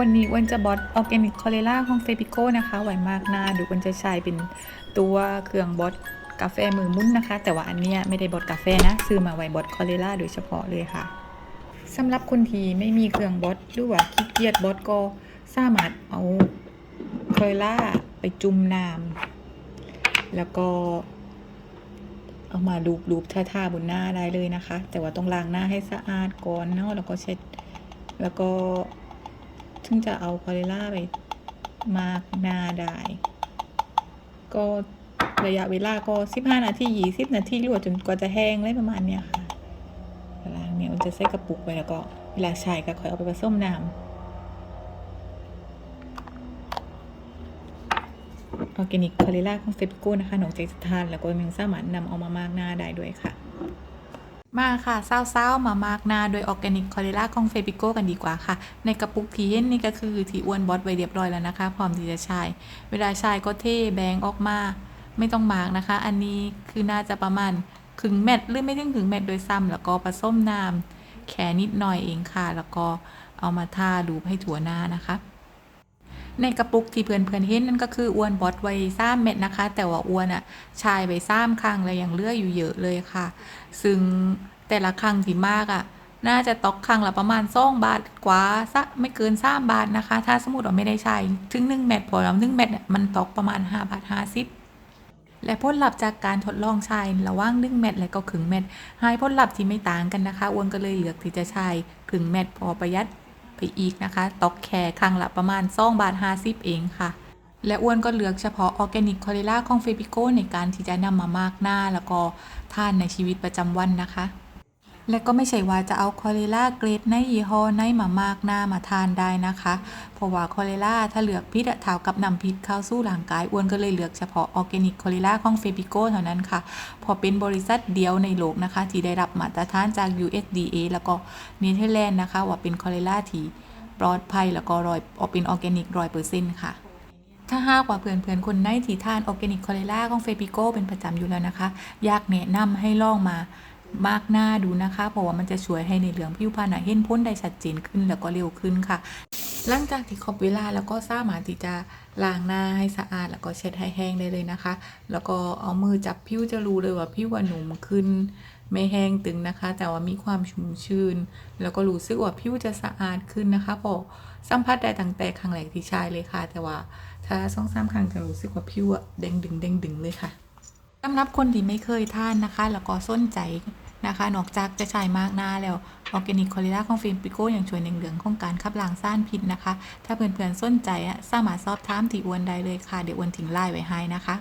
วันนี้วันจะบอทออร์แกนิกคอเลล่าของเฟปิโก้นะคะไหวมากหน้าดูอ้วันจะใช้เป็นตัวเครื่องบอทกาแฟมือมุ้นนะคะ แต่ว่าอันเนี้ยไม่ได้บอทกาแฟนะ ซื้อมาไว้บอทคอเลล่าโดยเฉพาะเลยค่ะสำหรับคนที่ไม่มีเครื่องบอทหรือว่าขี้เกียจบอทก็สามารถเอาคอเลล่าไปจุ่มน้ำแล้วก็เอามาลูบลูบท่าๆบนหน้าได้เลยนะคะ แต่ว่าต้องล้างหน้าให้สะอาดก่อนเนาะแล้วก็เช็ด แล้วก็ ถึงจะเอาคอเรล่าไปมาร์กหน้าได้ ก็ระยะเวลาก็ 15 นาที20 นาทีหรือว่าจนกว่าจะแห้งเลยประมาณเนี้ยค่ะเวลาเนี่ยมันจะใส่กระปุกไว้แล้วก็เวลาใช้ก็ค่อยเอาไปผสมน้ำออร์แกนิกคาเรล่าของเฟปโก้นะคะหนองใจสถานแล้วก็ยังสามารถนำเอามามากหน้าได้ด้วยค่ะ มาค่ะเศร้าๆมามากหน้าโดยออร์แกนิกคอเรล่าของเฟปิโก้กันดีกว่าค่ะ ในกระปุกที่เห็นนี่ก็คือที่อ้วนบอสไว้เรียบร้อยแล้วนะคะ พร้อมที่จะใช้เวลาใช้ก็เทแบงออกมาไม่ต้องมากนะคะ อันนี้คือน่าจะประมาณครึ่งเม็ดหรือไม่ถึงครึ่งเม็ดโดยซ้ำแล้วก็ผสมน้ำแค่นิดหน่อยเองค่ะ แล้วก็เอามาทาดูให้ถั่วหน้านะคะ ในกระปุกที่เพื่อนเพื่อนเห็นนั่นก็คืออ้วนบอสไว้ซ้ำเม็ดนะคะ แต่ว่าอ้วนอะชายไปซ้ำครั้งเลยอยังเลืออยู่เยอะเลยค่ะ ซึ่งแต่ละครั้งที่มากอะน่าจะตกครั้งละประมาณสองบาทกว่าสักไม่เกินสามบาทนะคะ ถ้าสมมติว่าไม่ได้ใช้ถึงหนึ่งเม็ดพอแล้วหนึ่งเม็ดเนี่ยมันตกประมาณห้าบาทห้าสิบและผลลัพธ์จากการทดลองใช้ระหว่างหนึ่งเม็ดและก็ครึ่งเม็ดให้ผลลัพธ์ที่ไม่ต่างกันนะคะอ้วนก็เลยเลือกที่จะใช้ครึ่งเม็ดพอประหยัด อีกนะคะ ตกแค่ครั้งละประมาณสองบาทห้าสิบเองค่ะ และอ้วนก็เลือกเฉพาะออร์แกนิกคอเรล่าของเฟปิโกในการที่จะนำมามากหน้าแล้วก็ทานในชีวิตประจำวันนะคะ และก็ไม่ใช่ว่าจะเอาคอเรล่าเกรดในยี่ห้อในมามากหน้ามาทานได้นะคะ เพราะว่าคอเรล่าถ้าเลือกพิษเท่ากับนำพิษเข้าสู่ร่างกายอ้วนก็เลยเลือกเฉพาะออร์แกนิกคอเรล่าของเฟปิโกเท่านั้นค่ะ พอเป็นบริษัทเดียวในโลกนะคะ ที่ได้รับมาตรฐานจาก USDA แล้วก็เนเธอร์แลนด์นะคะ ว่าเป็นคอเรล่าที่ปลอดภัยแล้วก็รอยเป็นออร์แกนิกร้อยเปอร์เซ็นต์ค่ะถ้าหากว่าเพื่อนๆ คนไหนที่ทานออร์แกนิกคอเรล่าของเฟปิโกเป็นประจำอยู่แล้วนะคะ อยากแนะนำให้ลองมา มากหน้าดูนะคะ เพราะว่ามันจะช่วยให้ในเรื่องผิวพรรณเห็นพ้นได้ชัดเจนขึ้นแล้วก็เร็วขึ้นค่ะ หลังจากที่ครบเวลาแล้วก็สามารถที่จะล้างหน้าให้สะอาด แล้วก็เช็ดให้แห้งได้เลยนะคะ แล้วก็เอามือจับผิวจะรู้เลยว่าผิวว่าหนุ่มขึ้นไม่แห้งตึงนะคะ แต่ว่ามีความชุ่มชื้น แล้วก็รู้สึกว่าผิวจะสะอาดขึ้นนะคะพอสัมผัสได้ตั้งแต่ครั้งแรกที่ใช้เลยค่ะ แต่ว่าถ้าสองสามครั้งจะรู้สึกว่าผิวอะเด้งดึงเด้งดึงเลยค่ะสำหรับคนที่ไม่เคยทานนะคะ แล้วก็สนใจ นะคะ นอกจากจะใช้มากหน้าแล้วออร์แกนิกคอเรล่าของฟิล์มปิโก้ยังช่วยในเรื่องของการขับล้างซ่านพิษนะคะ ถ้าเพื่อนๆสนใจอะสามารถสอบถามที่อวนได้เลยค่ะ เดี๋ยวอวนทิ้งไลน์ไว้ให้นะคะ